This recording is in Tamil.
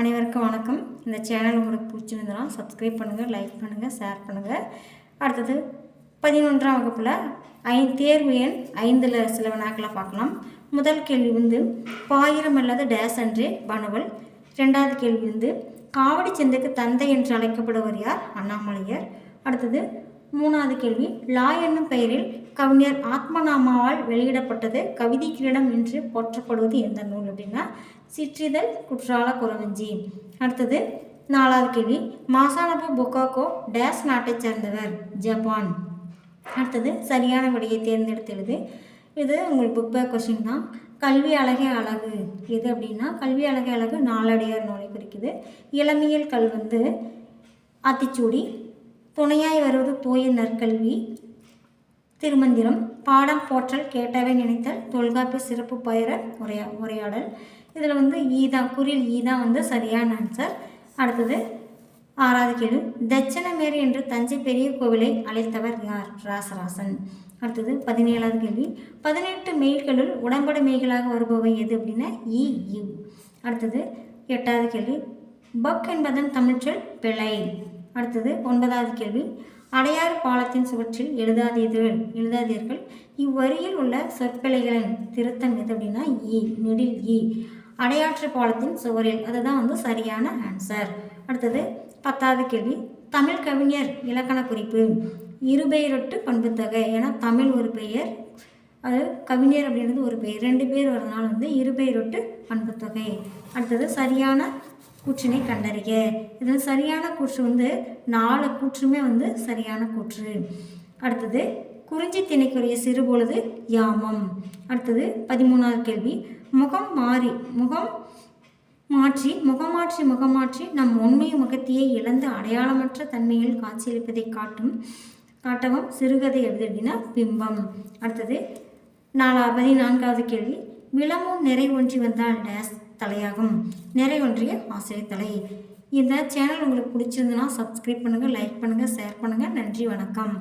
அனைவருக்கும் வணக்கம். இந்த சேனல் உங்களுக்கு பிடிச்சிருந்தனா சப்ஸ்கிரைப் பண்ணுங்கள் லைக் பண்ணுங்கள் ஷேர் பண்ணுங்கள் அடுத்தது பதினொன்றாம் வகுப்பில் ஐ தேர்வு எண் ஐந்தில் சில வினாக்களை பார்க்கலாம். முதல் கேள்வி வந்து பாயிரம் அல்லது டேஸ் அன்றே பனுவல் ரெண்டாவது கேள்வி வந்து காவடி சிந்துக்கு தந்தை என்று அழைக்கப்படுவர் யார்? அண்ணாமலையர். அடுத்தது மூணாவது கேள்வி. லா என்னும் பெயரில் கவிஞர் ஆத்மநாமாவால் வெளியிடப்பட்டது கவிதை கிரீடம் என்று போற்றப்படுவது எந்த நூல் அப்படின்னா சிற்றிதழ் குற்றால குறவஞ்சி அடுத்தது நாலாவது கேள்வி. மாசானபு பொக்காக்கோ டேஸ் நாட்டைச் சேர்ந்தவர் ஜப்பான். அடுத்தது சரியான விடையை தேர்ந்தெடுத்துடுது இது உங்களுக்கு புக் பேக் கொஷின் தான். கல்வி அழகே அழகு. எது அப்படின்னா கல்வி அழகே அழகு நாளடியார் நூலை குறிக்குது. இளமியல் கல் வந்து ஆத்திச்சூடி துணையாய் வருவது தூய நற்கல்வி. திருமந்திரம் பாடம் போற்றல் கேட்டவை நினைத்தல் தொல்காப்பிய சிறப்பு பயிர உரையா உரையாடல். இதில் வந்து ஈதா குறில் ஈதா வந்து சரியான ஆன்சர் அடுத்தது ஆறாவது கேள்வி. தட்சணமேரி என்று தஞ்சை பெரிய கோவிலை அழைத்தவர் யார்? ராசராசன். அடுத்தது பதினேழாவது கேள்வி. பதினெட்டு மெய்களுள் உடம்பட மெய்களாக வருபவை எது அப்படின்னா இ யு அடுத்தது எட்டாவது கேள்வி. பக் என்பதன் தமிழ்ச்சொல் பிழை. அடுத்தது ஒன்பதாவது கேள்வி. அடையாறு பாலத்தின் சுவற்றில் எழுதாதீர்கள். எழுதாதீர்கள். இவ்வரியில் உள்ள சொற்பிழைகளின் திருத்தம் எது அப்படின்னா இ நெடில் இ. அடையாற்று பாலத்தின் சுவரில். அதுதான் வந்து சரியான ஆன்சர் அடுத்தது பத்தாவது கேள்வி. தமிழ் கவிஞர் இலக்கண குறிப்பு. இருபெயரொட்டு பண்புத்தொகை ஏன்னா தமிழ் ஒரு பெயர் அது கவிஞர் அப்படின்றது ஒரு பெயர். ரெண்டு பேர் வரதுனால வந்து இருபெயரொட்டு பண்புத்தொகை. அடுத்தது சரியான கூற்றினை கண்டறிய இதில் சரியான கூற்று வந்து நாலு கூற்றுமே வந்து சரியான கூற்று. அடுத்தது குறிஞ்சி திணைக்குரிய சிறுபொழுது யாமம். அடுத்தது பதிமூணாவது கேள்வி. முகம் மாறி முகம் மாற்றி முகமாற்றி முகமாற்றி நம் உண்மை முகத்தையே இழந்து அடையாளமற்ற தன்மையில் காட்சியளிப்பதை காட்டும் காட்டவும் சிறுகதை எது அப்படின்னா பிம்பம். அடுத்தது நாலா பதினான்காவது கேள்வி. விளமும் நிறை ஒன்றி வந்தால் டேஸ். தலையாகும். நிறை ஒன்றிய ஆசிரியர் தலை இந்த சேனல் உங்களுக்கு பிடிச்சிருந்ததுன்னா சப்ஸ்கிரைப் பண்ணுங்கள் லைக் பண்ணுங்கள் ஷேர் பண்ணுங்கள் நன்றி வணக்கம்.